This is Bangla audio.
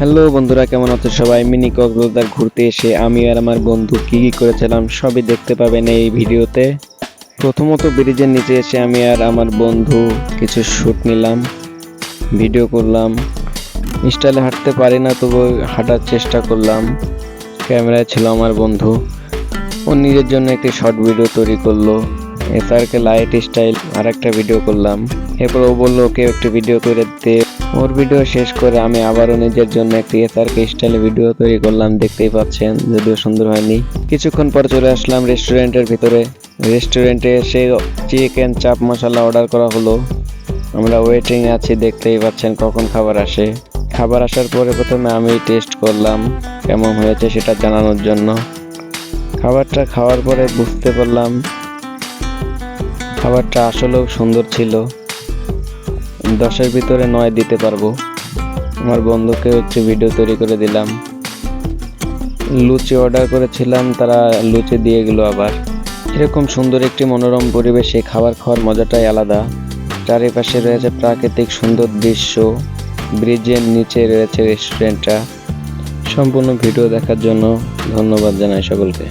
হ্যালো বন্ধুরা, কেমন আছো সবাই? মিনি কক্সবাজার ঘুরতে এসে আমি আর আমার বন্ধু কি কি করেছিলাম সবই দেখতে পাবেন এই ভিডিওতে। প্রথমত ব্রিজের নিচে এসে আমি আর আমার বন্ধু কিছু শ্যুট নিলাম, ভিডিও করলাম। স্টাইলে হাঁটতে পারি না, তবু হাঁটার চেষ্টা করলাম। ক্যামেরায় ছিল আমার বন্ধু। ও নিজের জন্য একটি শর্ট ভিডিও তৈরি করল। এসআরকে লাইট স্টাইল আর একটা ভিডিও করলাম। এরপর ও বলল, ওকে একটি ভিডিও করে দিতে ওর ভিডিও শেষ করে আমি আবারও নিজের জন্য একটি এসআরকে স্টাইলে ভিডিও তৈরি করলাম। দেখতেই পাচ্ছেন, যদিও সুন্দর হয়নি। কিছুক্ষণ পর চলে আসলাম রেস্টুরেন্টের ভিতরে। রেস্টুরেন্টে এসে চিকেন চাপ মশলা অর্ডার করা হলো। আমরা ওয়েটিং আছি, দেখতেই পাচ্ছেন কখন খাবার আসে। খাবার আসার পরে প্রথমে আমি টেস্ট করলাম, কেমন হয়েছে সেটা জানানোর জন্য। খাবারটা খাওয়ার পরে বুঝতে পারলাম খাবারটা আসলেও সুন্দর ছিল। দশের ভিতরে নয় দিতে পারব। আমার বন্ধুকে হচ্ছে ভিডিও তৈরি করে দিলাম। লুচি অর্ডার করেছিলাম, তারা লুচি দিয়ে গেলো আবার। এরকম সুন্দর একটি মনোরম পরিবেশে খাবার খাওয়ার মজাটাই আলাদা। চারিপাশে রয়েছে প্রাকৃতিক সুন্দর দৃশ্য। ব্রিজের নিচে রয়েছে রেস্টুরেন্টটা সম্পূর্ণ ভিডিও দেখার জন্য ধন্যবাদ জানাই সকলকে।